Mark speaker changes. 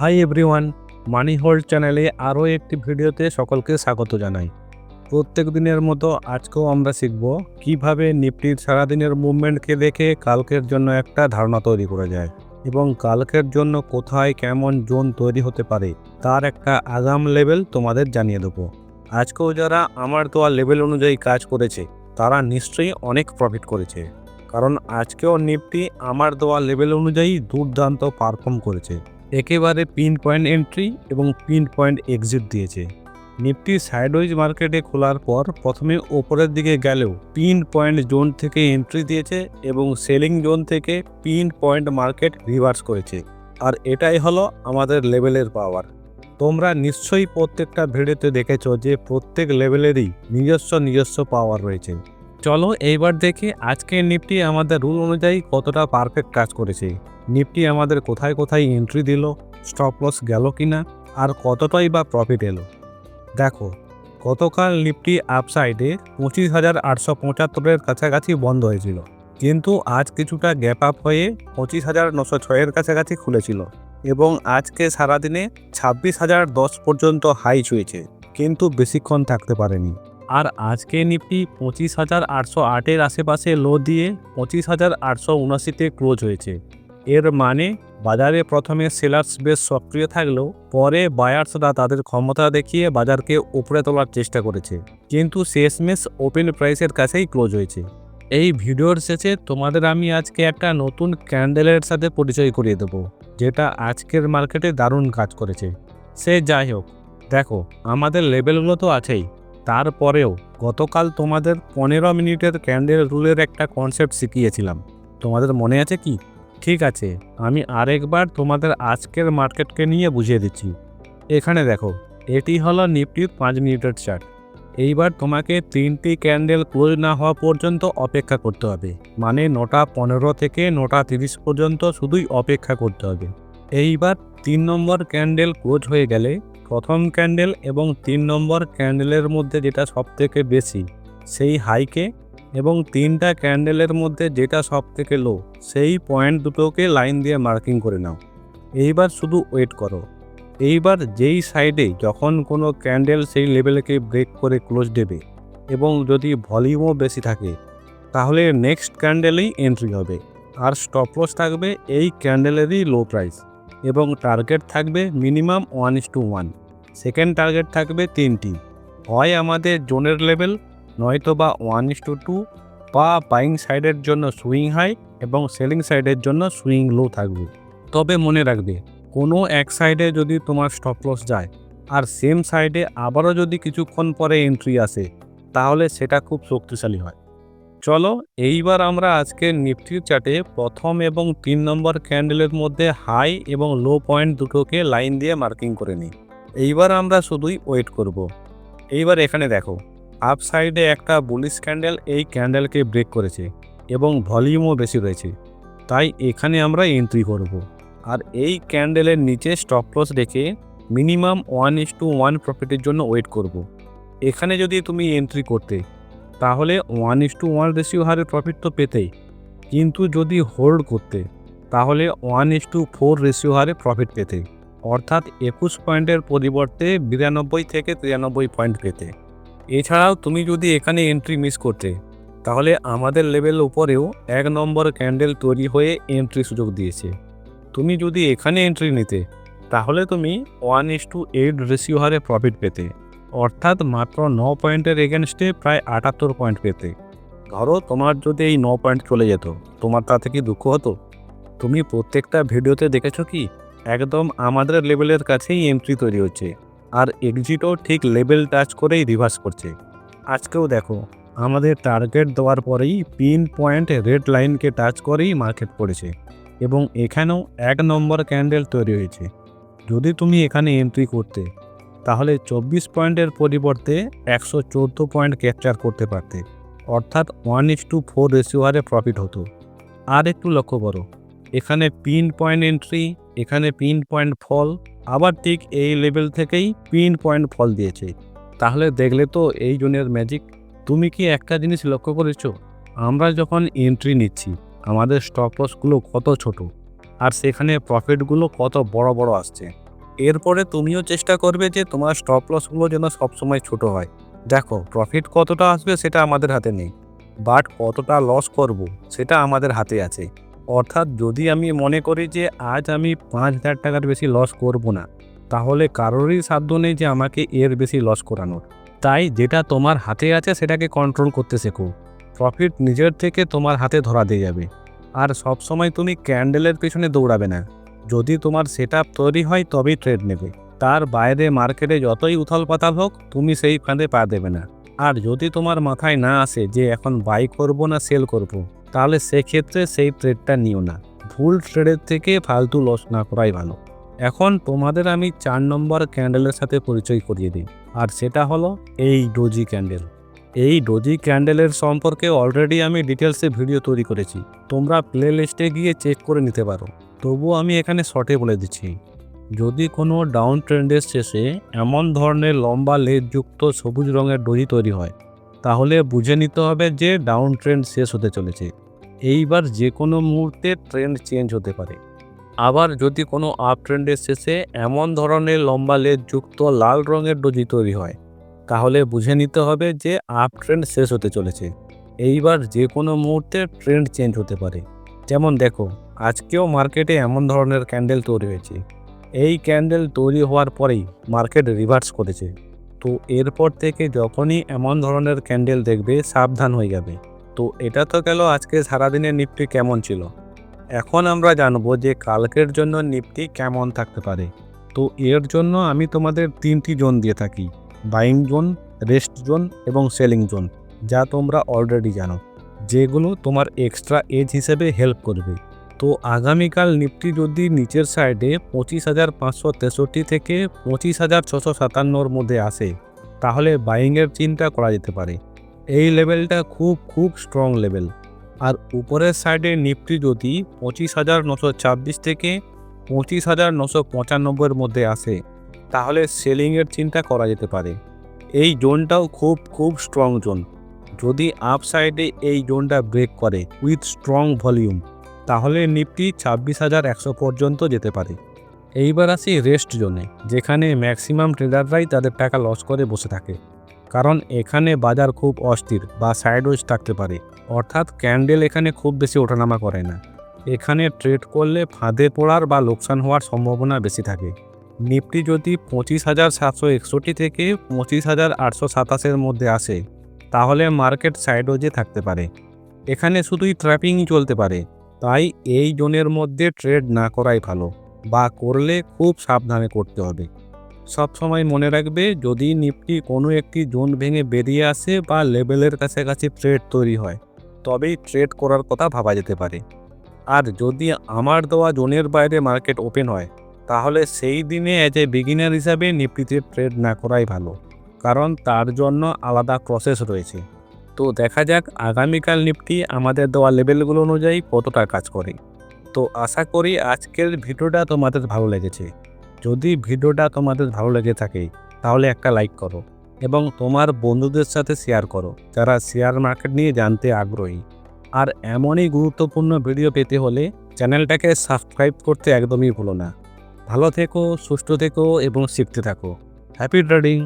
Speaker 1: Hi everyone মানি hold চ্যানেলে আরও একটি ভিডিওতে সকলকে স্বাগত জানাই। প্রত্যেক দিনের মতো আজকেও আমরা শিখব কীভাবে নিফটির সারাদিনের মুভমেন্টকে দেখে কালকের জন্য একটা ধারণা তৈরি করা যায় এবং কালকের জন্য কোথায় কেমন জোন তৈরি হতে পারে তার একটা আগাম লেভেল তোমাদের জানিয়ে দেবো। আজকেও যারা আমার দেওয়া লেভেল অনুযায়ী কাজ করেছে, তারা নিশ্চয়ই অনেক প্রফিট করেছে। কারণ আজকেও নিফটি আমার দেওয়া লেভেল অনুযায়ী দুর্দান্ত পারফর্ম করেছে। একেবারে পিন পয়েন্ট এন্ট্রি এবং পিন পয়েন্ট এক্সিট দিয়েছে। নিফটি সাইডওয়াইজ মার্কেটে খোলার পর প্রথমে ওপরের দিকে গেলেও পিন পয়েন্ট জোন থেকে এন্ট্রি দিয়েছে এবং সেলিং জোন থেকে পিন পয়েন্ট মার্কেট রিভার্স করেছে। আর এটাই হলো আমাদের লেভেলের পাওয়ার তোমরা নিশ্চয়ই প্রত্যেকটা ভিডিওতে দেখেছ যে প্রত্যেক লেভেলেরই নিজস্ব নিজস্ব পাওয়ার রয়েছে। চলো এইবার দেখি আজকের নিফটি আমাদের রুল অনুযায়ী কতটা পারফেক্ট কাজ করেছে। নিফটি আমাদের কোথায় কোথায় এন্ট্রি দিল স্টপ লস গেল কিনা, আর কতটাই বা প্রফিট এলো? দেখো, গতকাল নিফটি আপসাইডে পঁচিশ হাজার আটশো পঁচাত্তরের কাছাকাছি বন্ধ হয়েছিল, কিন্তু আজ কিছুটা গ্যাপ আপ হয়ে পঁচিশ হাজার নশো ছয়ের কাছাকাছি খুলেছিল এবং আজকে সারাদিনে ছাব্বিশ হাজার দশ পর্যন্ত হাই ছুঁয়েছে, কিন্তু বেশিক্ষণ থাকতে পারেনি। আর আজকে নিফটি পঁচিশ হাজার আটশো আটের আশেপাশে লো দিয়ে পঁচিশ হাজার আটশো উনাশিতে ক্লোজ হয়েছে। এর মানে বাজারে প্রথমে সেলার্স বেশ সক্রিয় থাকলেও পরে বায়ার্সরা তাদের ক্ষমতা দেখিয়ে বাজারকে উপরে তোলার চেষ্টা করেছে। কিন্তু শেষমেশ ওপেন প্রাইসের কাছেই ক্লোজ হয়েছে। এই ভিডিওর শেষে তোমাদের আমি আজকে একটা নতুন ক্যান্ডেলের সাথে পরিচয় করিয়ে দেবো, যেটা আজকের মার্কেটে দারুণ কাজ করেছে। সে যাই হোক, দেখো, আমাদের লেভেলগুলো তো আছেই। তারপরেও গতকাল তোমাদের পনেরো মিনিটের ক্যান্ডেল রুলের একটা কনসেপ্ট শিখিয়েছিলাম। তোমাদের মনে আছে কি? ঠিক আছে, আমি আরেকবার তোমাদের আজকের মার্কেটকে নিয়ে বুঝিয়ে দিচ্ছি। এখানে দেখো, এটি হলো নিফটির পাঁচ মিনিটের চার্ট। এইবার তোমাকে তিনটি ক্যান্ডেল ক্লোজ না হওয়া পর্যন্ত অপেক্ষা করতে হবে। মানে নটা পনেরো থেকে নটা তিরিশ পর্যন্ত শুধুই অপেক্ষা করতে হবে। এইবার তিন নম্বর ক্যান্ডেল ক্লোজ হয়ে গেলে প্রথম ক্যান্ডেল এবং তিন নম্বর ক্যান্ডেলের মধ্যে যেটা সবথেকে বেশি, সেই হাইকে এবং তিনটা ক্যান্ডেলের মধ্যে যেটা সব থেকে লো সেই পয়েন্ট দুটোকে লাইন দিয়ে মার্কিং করে নাও। এইবার শুধু ওয়েট করো। এইবার যেই সাইডে যখন কোনো ক্যান্ডেল সেই লেভেলকে ব্রেক করে ক্লোজ দেবে এবং যদি ভলিউমও বেশি থাকে, তাহলে নেক্সট ক্যান্ডেলেই এন্ট্রি হবে। আর স্টপ লস থাকবে এই ক্যান্ডেলেরই লো প্রাইস এবং টার্গেট থাকবে minimum one is to one second target থাকবে তিনটি। হয় আমাদের জোনের লেভেল নয়তো বা one is to two two buying সাইডের জন্য সুইং হাই এবং সেলিং সাইডের জন্য সুইং লো থাকবে। তবে মনে রাখবে, কোনো এক সাইডে যদি তোমার স্টপ লস যায় আর সেম সাইডে আবারও যদি কিছুক্ষণ পরে এন্ট্রি আসে, তাহলে সেটা খুব শক্তিশালী হয়। চলো, এইবার আমরা আজকে নিফটির চার্টে প্রথম এবং তিন নম্বর ক্যান্ডেলের মধ্যে হাই এবং লো পয়েন্ট দুটোকে লাইন দিয়ে মার্কিং করে নিই। এইবার আমরা শুধুই ওয়েট করব। এইবার এখানে দেখো আপ সাইডে একটা বুলিশ ক্যান্ডেল এই ক্যান্ডেলকে ব্রেক করেছে এবং ভলিউমও বেশি রয়েছে তাই এখানে আমরা এন্ট্রি করব। আর এই ক্যান্ডেলের নিচে স্টপ লস রেখে minimum one is to one প্রফিটের জন্য ওয়েট করব। এখানে যদি তুমি এন্ট্রি করতে, তাহলে one is to one ratio হারে প্রফিট তো পেতেই কিন্তু যদি হোল্ড করতে, তাহলে one is to four ratio হারে প্রফিট পেতে অর্থাৎ একুশ পয়েন্টের পরিবর্তে বিরানব্বই থেকে তিরানব্বই পয়েন্ট পেতে এছাড়াও তুমি যদি এখানে এন্ট্রি মিস করতে, তাহলে আমাদের লেভেল উপরেও এক নম্বর ক্যান্ডেল তৈরি হয়ে এন্ট্রি সুযোগ দিয়েছে। তুমি যদি এখানে এন্ট্রি নিতে, তাহলে তুমি one is to eight ratio হারে প্রফিট পেতে, অর্থাৎ মাত্র ন পয়েন্টের এগেনস্টে প্রায় আটাত্তর পয়েন্ট পেতে। ধরো তোমার যদি এই ন পয়েন্ট চলে যেত, তোমার তাতে কি দুঃখ হতো? তুমি প্রত্যেকটা ভিডিওতে দেখেছ কি? একদম আমাদের লেভেলের কাছেই এন্ট্রি তৈরি হচ্ছে। আর এক্সিটও ঠিক লেভেল টাচ করেই রিভার্স করছে। আজকেও দেখো, আমাদের টার্গেট দেওয়ার পরেই পিন পয়েন্ট রেড লাইনকে টাচ করেই মার্কেট পড়েছে এবং এখানেও এক নম্বর ক্যান্ডেল তৈরি হয়েছে। যদি তুমি এখানে এন্ট্রি করতে, তাহলে চব্বিশ পয়েন্টের পরিবর্তে একশো চোদ্দ পয়েন্ট ক্যাপচার করতে পারতে। অর্থাৎ one is to four ratio হারে প্রফিট হতো। আর একটু লক্ষ্য করো, এখানে পিন পয়েন্ট এন্ট্রি এখানে পিন পয়েন্ট ফল আবার ঠিক এই লেভেল থেকেই পিন পয়েন্ট ফল দিয়েছে। তাহলে দেখলে তো এই জনের ম্যাজিক তুমি কি একটা জিনিস লক্ষ্য করেছ? আমরা যখন এন্ট্রি নিচ্ছি, আমাদের স্টপ লসগুলো কত ছোট, আর সেখানে প্রফিটগুলো কত বড় বড় আসছে। এরপরে তুমিও চেষ্টা করবে যে তোমার স্টপ লসগুলো যেন সবসময় ছোট হয়। দেখো প্রফিট কতটা আসবে সেটা আমাদের হাতে নেই বাট কতটা লস করব সেটা আমাদের হাতে আছে। অর্থাৎ যদি আমি মনে করি যে আজ আমি পাঁচ হাজার টাকার বেশি লস করব না, তাহলে কারোরই সাধ্য নেই যে আমাকে এর বেশি লস করানোর। তাই যেটা তোমার হাতে আছে সেটাকে কন্ট্রোল করতে শেখো। প্রফিট নিজের থেকে তোমার হাতে ধরা দিয়ে যাবে। আর সব সময় তুমি ক্যান্ডেলের পিছনে দৌড়াবে না। যদি তোমার সেট তৈরি হয় তবেই ট্রেড নেবে। তার বাইরে মার্কেটে যতই উথাল পাতাল হোক, তুমি সেই ফাঁদে পা দেবে না। আর যদি তোমার মাথায় না আসে যে এখন বাই করব না সেল করব। তাহলে সেক্ষেত্রে সেই ট্রেডটা নিও না। ভুল ট্রেডের থেকে ফালতু লস না করাই ভালো। এখন তোমাদের আমি চার নম্বর ক্যান্ডেলের সাথে পরিচয় করিয়ে দিই। আর সেটা হলো এই ডোজি ক্যান্ডেল এই ডোজি ক্যান্ডেলের সম্পর্কে অলরেডি আমি ডিটেলসে ভিডিও তৈরি করেছি। তোমরা প্লে লিস্টে গিয়ে চেক করে নিতে পারো। তবুও আমি এখানে শর্টে বলে দিচ্ছি। যদি কোনো ডাউন ট্রেন্ডের শেষে এমন ধরনের লম্বা লেজযুক্ত সবুজ রঙের ডোজি তৈরি হয় তাহলে বুঝে নিতে হবে যে ডাউন ট্রেন্ড শেষ হতে চলেছে। এইবার যে কোনো মুহূর্তে ট্রেন্ড চেঞ্জ হতে পারে। আবার যদি কোনো আপ ট্রেন্ডের শেষে এমন ধরনের লম্বা লেজযুক্ত লাল রঙের ডোজি তৈরি হয়, তাহলে বুঝে নিতে হবে যে আপ ট্রেন্ড শেষ হতে চলেছে। এইবার যে কোনো মুহূর্তে ট্রেন্ড চেঞ্জ হতে পারে। যেমন দেখো, আজকেও মার্কেটে এমন ধরনের ক্যান্ডেল তৈরি হয়েছে। এই ক্যান্ডেল তৈরি হওয়ার পরেই মার্কেট রিভার্স করেছে। তো এরপর থেকে যখনই এমন ধরনের ক্যান্ডেল দেখবে, সাবধান হয়ে যাবে। তো এটা তো গেল আজকে সারাদিনের নিফটি কেমন ছিল? এখন আমরা জানব যে কালকের জন্য নিফটি কেমন থাকতে পারে। তো এর জন্য আমি তোমাদের তিনটি জোন দিয়ে থাকি বাইং জোন রেস্ট জোন এবং সেলিং জোন, যা তোমরা অলরেডি জানো, যেগুলো তোমার এক্সট্রা এজ হিসেবে হেল্প করবে। তো আগামীকাল নিফটি যদি নিচের সাইডে পঁচিশ হাজার পাঁচশো তেষট্টি থেকে পঁচিশ হাজার ছশো সাতান্নর মধ্যে আসে, তাহলে বাইংয়ের চিন্তা করা যেতে পারে। এই লেভেলটা খুব খুব স্ট্রং লেভেল আর উপরের সাইডে নিফটি যদি পঁচিশ হাজার নশো ছাব্বিশ থেকে পঁচিশ হাজার নশো পঁচানব্বইয়ের মধ্যে আসে, তাহলে সেলিংয়ের চিন্তা করা যেতে পারে। এই জোনটাও খুব খুব স্ট্রং জোন। যদি আপ সাইডে এই জোনটা ব্রেক করে উইথ স্ট্রং ভলিউম তাহলে নিফটি ছাব্বিশ হাজার একশো পর্যন্ত যেতে পারে। এইবার আসি রেস্ট জোনে, যেখানে ম্যাক্সিমাম ট্রেডাররাই তাদের টাকা লস করে বসে থাকে। কারণ এখানে বাজার খুব অস্থির বা সাইডওয়েজ থাকতে পারে। অর্থাৎ ক্যান্ডেল এখানে খুব বেশি ওঠানামা করে না। এখানে ট্রেড করলে ফাঁদে পড়ার বা লোকসান হওয়ার সম্ভাবনা বেশি থাকে। নিফটি যদি পঁচিশ হাজার সাতশো একষট্টি থেকে পঁচিশ হাজার আটশো সাতাশের মধ্যে আসে, তাহলে মার্কেট সাইডওয়েজে থাকতে পারে। এখানে শুধুই ট্র্যাপিংই চলতে পারে। তাই এই জোনের মধ্যে ট্রেড না করাই ভালো বা করলে খুব সাবধানে করতে হবে। সব সময় মনে রাখবে যদি নিফটি কোনো একটি জোন ভেঙে বেরিয়ে আসে বা লেভেলের কাছাকাছি ট্রেড তৈরি হয়, তবেই ট্রেড করার কথা ভাবা যেতে পারে। আর যদি আমার দেওয়া জোনের বাইরে মার্কেট ওপেন হয়, তাহলে সেই দিনে অ্যাজ এ বিগিনার হিসাবে নিফটিতে ট্রেড না করাই ভালো, কারণ তার জন্য আলাদা প্রসেস রয়েছে। তো দেখা যাক আগামীকাল নিফটি আমাদের দেওয়া লেভেলগুলো অনুযায়ী কতটা কাজ করে। তো আশা করি আজকের ভিডিওটা তোমাদের ভালো লেগেছে। যদি ভিডিওটা তোমাদের ভালো লেগে থাকে, তাহলে একটা লাইক করো এবং তোমার বন্ধুদের সাথে শেয়ার করো, যারা শেয়ার মার্কেট নিয়ে জানতে আগ্রহী। আর এমনই গুরুত্বপূর্ণ ভিডিও পেতে হলে চ্যানেলটাকে সাবস্ক্রাইব করতে একদমই ভুলো না। ভালো থেকো, সুস্থ থেকো এবং শিখতে থাকো। Happy trading!